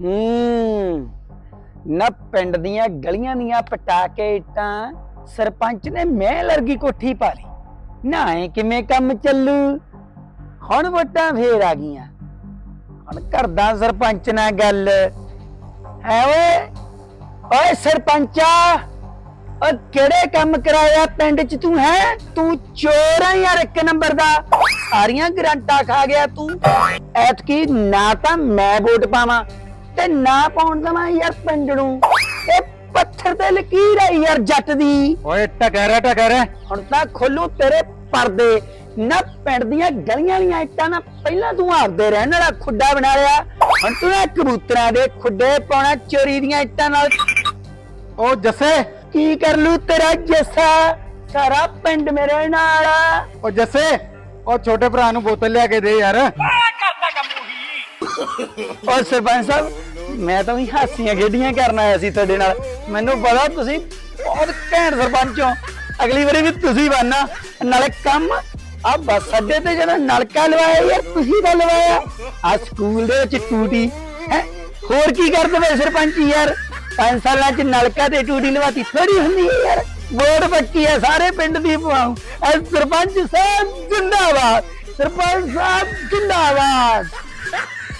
ਹੂੰ। ਨਾ ਪਿੰਡ ਦੀਆਂ ਗਲੀਆਂ ਦੀਆਂ ਪਟਾ ਕੇ ਇੱਟਾਂ ਸਰਪੰਚ ਨੇ ਮੈਂ ਵਰਗੀ ਕੋਠੀ ਪਾ ਲਈ। ਨਾ ਐ ਕਿਵੇਂ ਕੰਮ ਚੱਲੂ? ਹੁਣ ਵੋਟਾਂ ਫੇਰ ਆ ਗਈਆਂ। ਹੁਣ ਕਰਦਾ ਸਰਪੰਚ ਨਾਲ ਗੱਲ। ਹੈ ਓਏ ਓਏ ਸਰਪੰਚਾ, ਓ ਕਿਹੜੇ ਕੰਮ ਕਰਾਇਆ ਪਿੰਡ ਚ ਤੂੰ, ਹੈ? ਤੂੰ ਚੋਰ ਆ ਯਾਰ ਇੱਕ ਨੰਬਰ ਦਾ। ਸਾਰੀਆਂ ਗਰੰਟਾਂ ਖਾ ਗਿਆ ਤੂੰ। ਐਤਕੀ ਨਾ ਤਾਂ ਮੈਂ ਵੋਟ ਪਾਵਾਂ। ਤੇ ਨਾ ਪਾਉਣ ਦਵਾਂ ਯਾਰ ਪਿੰਡ ਨੂੰ ਇਹ ਪੱਥਰ ਤੇ ਲਕੀਰ ਹੈ ਯਾਰ ਜੱਟ ਦੀ। ਓਏ ਟਕਰ ਟਕਰ ਹੁਣ ਤਾਂ ਖੋਲੂ ਤੇਰੇ ਪਰਦੇ। ਨਾ ਪਿੰਡ ਦੀਆਂ ਗਲੀਆਂ ਵਾਲੀਆਂ ਇੱਟਾਂ ਨਾ ਪਹਿਲਾਂ ਤੂੰ ਆਪਦੇ ਰਹਿਣ ਵਾਲਾ ਖੁੱਡਾ ਬਣਾ ਲਿਆ। ਹੁਣ ਤੂੰ ਨਾ ਕਬੂਤਰਾਂ ਦੇ ਖੁੱਡੇ ਪਾਉਣਾ ਚੋਰੀ ਦੀਆਂ ਇੱਟਾਂ ਨਾਲ। ਓ ਜੱਸੇ। ਕੀ ਕਰ ਲੂ ਤੇਰਾ ਜੱਸਾ? ਸਾਰਾ ਪਿੰਡ ਮੇਰੇ ਨਾਲ ਆ। ਓ ਜੱਸੇ। ਓ ਛੋਟੇ ਭਰਾ ਨੂੰ ਬੋਤਲ ਲਿਆ ਕੇ ਦੇ ਯਾਰ। ਔਰ ਸਰਪੰਚ ਸਾਹਿਬ, ਮੈਂ ਤਾਂ ਵੀ ਹਾਸੀਆਂ ਖੇਡੀਆਂ ਕਰਨ ਆਇਆ ਸੀ ਤੁਹਾਡੇ ਨਾਲ। ਮੈਨੂੰ ਪਤਾ ਤੁਸੀਂ ਬਹੁਤ ਘੈਂਟ ਸਰਪੰਚ ਹੋ। ਅਗਲੀ ਵਾਰੀ ਵੀ ਤੁਸੀਂ ਬਣਨਾ। ਨਾਲੇ ਕੰਮ ਆ ਬੱਸ ਅੱਡੇ ਤੇ ਜਿਹੜਾ ਨਲਕਾ ਲਵਾਇਆ ਯਾਰ, ਤੁਸੀਂ ਤਾਂ ਲਵਾਇਆ। ਆ ਸਕੂਲ ਦੇ ਵਿੱਚ ਟੂਟੀ। ਹੈ? ਹੋਰ ਕੀ ਕਰਦੇ ਵੇ ਸਰਪੰਚ ਯਾਰ? ਪੰਜ ਸਾਲਾਂ ਚ ਨਲਕਾ ਤੇ ਟੂਟੀ ਲਵਾਤੀ। ਥੋੜੀ ਹੁੰਦੀ ਹੈ ਯਾਰ। ਵੋਟ ਪੱਕੀ ਹੈ, ਸਾਰੇ ਪਿੰਡ ਦੀ ਪਵਾਉ ਸਰਪੰਚ ਸਾਹਿਬ, ਜਿੰਦਾਬਾਦ। ਸਰਪੰਚ ਸਾਹਿਬ, ਜਿੰਦਾਬਾਦ।